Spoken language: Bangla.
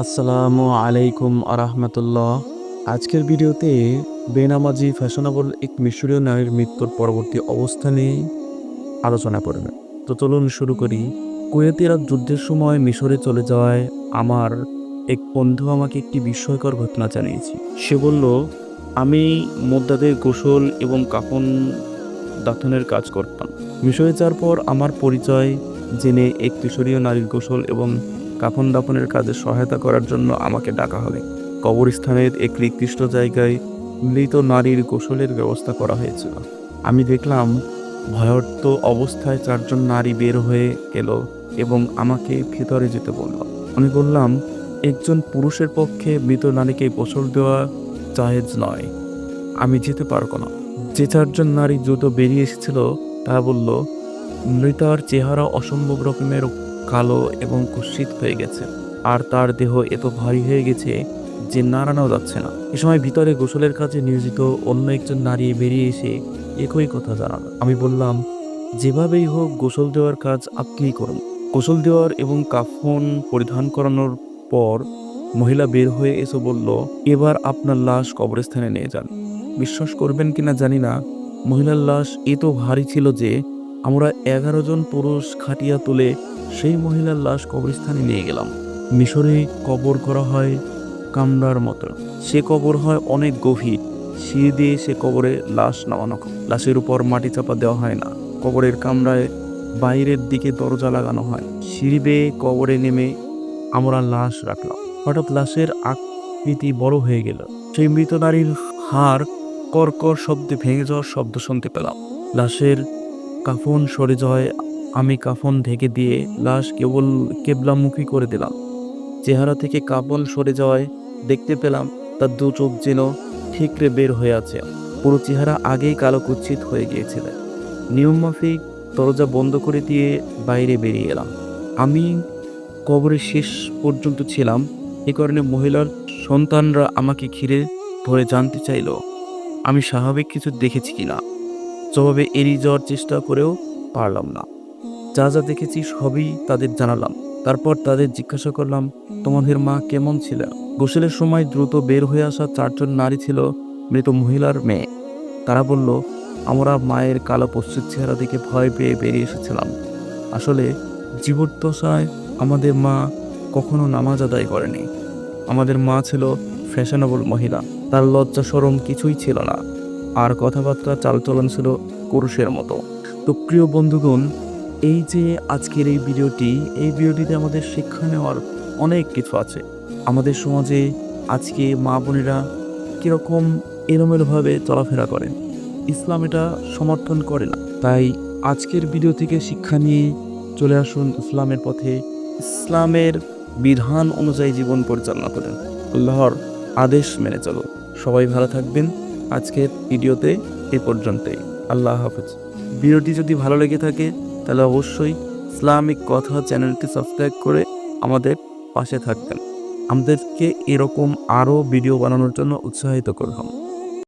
আসসালামু আলাইকুম আরহামতুল্লাহ। আজকের ভিডিওতে বেনামাজি ফ্যাশনেবল এক মিশরীয় নারীর মৃত্যুর পরবর্তী অবস্থা নিয়ে আলোচনা করবে। তো চলুন শুরু করি। কুয়েতেরা যুদ্ধের সময় মিশরে চলে যাওয়ায় আমার এক বন্ধু আমাকে একটি বিস্ময়কর ঘটনা জানিয়েছে। সে বলল, আমি মোদ্দাদের গোসল এবং কাফন দাফনের কাজ করতাম। মিশরে যাওয়ার পর আমার পরিচয় জেনে এক কিশোরীয় নারীর গোসল এবং কাফন দাফনের কাজে সহায়তা করার জন্য আমাকে ডাকা হবে। কবরস্থানের এক নির্দিষ্ট জায়গায় মৃত নারীর গোসলের ব্যবস্থা করা হয়েছিল। আমি দেখলাম ভয়ার্ত অবস্থায় চারজন নারী বের হয়ে এলো এবং আমাকে ভেতরে যেতে বলল। আমি বললাম, একজন পুরুষের পক্ষে মৃত নারীকে গোসল দেওয়া জাহেজ নয়। আমি যেতে পারব না। যে চারজন নারী দ্রুত বেরিয়ে এসেছিল, তারা বলল, মৃতার চেহারা অসম্ভব রকমের কালো এবং কুৎসিত হয়ে গেছে। আর তার দেহ এত ভারী হয়ে গেছে যে নাড়ানো যাচ্ছে না। এ সময় ভিতরে গোসলের কাজে নিয়োজিত অন্য একজন নারী বেরিয়ে এসে একই কথা জানালো। আমি বললাম, যেভাবেই হোক গোসল দেওয়ার কাজ আপনিই করুন। গোসল দেওয়ার এবং কাফন পরিধান করানোর পর মহিলা বের হয়ে এসে বলল, এবার আপনার লাশ কবরস্থানে নিয়ে যান। বিশ্বাস করবেন কিনা জানি না। মহিলার লাশ এত ভারী ছিল যে আমরা এগারো জন পুরুষ খাটিয়া তুলে সেই মহিলার লাশ কবরস্থানে নিয়ে গেলাম। মিশরে কবর করা হয় কামরার মতো। সে কবর হয় অনেক গভীর। সিঁড়ি দিয়ে সে কবরে লাশ নামানো লাশের উপর মাটি চাপা দেওয়া হয় না। কবরের কামরায় বাইরের দিকে দরজা লাগানো হয়। সিঁড়ি বেয়ে কবরে নেমে আমরা লাশ রাখলাম। হঠাৎ লাশের আকৃতি বড় হয়ে গেল। সেই মৃত নারীর হাড় কর্কর শব্দে ভেঙে যাওয়ার শব্দ শুনতে পেলাম। লাশের কাফন সরে যাওয়ায় আমি কাফন ঢেকে দিয়ে লাশ কেবল কেবলামুখী করে দিলাম। চেহারা থেকে কাফন সরে যাওয়ায় দেখতে পেলাম তার দু চোখ যেন ঠিকরে বের হয়ে আছে। পুরো চেহারা আগেই কালো কুচ্ছিত হয়ে গিয়েছিল। নিয়মমাফিক দরজা বন্ধ করে দিয়ে বাইরে বেরিয়ে এলাম। আমি কবরের শেষ পর্যন্ত ছিলাম। এ কারণে মহিলার সন্তানরা আমাকে ঘিরে ধরে জানতে চাইল, আমি স্বাভাবিক কিছু দেখেছি কিনা। জবাবে এড়িয়ে যাওয়ার চেষ্টা করেও পারলাম না। যা যা দেখেছি সবই তাদের জানালাম। তারপর তাদের জিজ্ঞাসা করলাম, তোমাদের মা কেমন ছিল গোসলের সময় দ্রুত বের হয়ে আসা চারজন নারী ছিল মৃত মহিলার মেয়ে। তারা বলল, আমরা মায়ের কালো পশ্চিম চেহারা দেখে ভয় পেয়ে বেরিয়ে এসেছিলাম। আসলে জীবদ্দশায় আমাদের মা কখনো নামাজ আদায় করেনি। আমাদের মা ছিল ফ্যাশনেবল মহিলা। তার লজ্জা সরম কিছুই ছিল না। আর কথাবার্তা চালচলন ছিল পুরুষের মতো। তো প্রিয় বন্ধুগণ এই যে আজকের এই ভিডিওটি, এই ভিডিওটিতে আমাদের শিক্ষা নেওয়ার অনেক কিছু আছে। আমাদের সমাজে আজকে মা বোনেরা কীরকম এলোমেলোভাবে চলাফেরা করেন। ইসলাম এটা সমর্থন করে না। তাই আজকের ভিডিও থেকে শিক্ষা নিয়ে চলে আসুন ইসলামের পথে। ইসলামের বিধান অনুযায়ী জীবন পরিচালনা করেন। আল্লাহর আদেশ মেনে চলো সবাই ভালো থাকবেন। আজকের ভিডিওতে এ পর্যন্তই। আল্লাহ হাফেজ। ভিডিওটি যদি ভালো লেগে থাকে তাহলে অবশ্যই ইসলামিক কথা চ্যানেলটি সাবস্ক্রাইব করে আমাদের পাশে থাকবেন। আমাদেরকে এরকম আরও ভিডিও বানানোর জন্য উৎসাহিত করুন।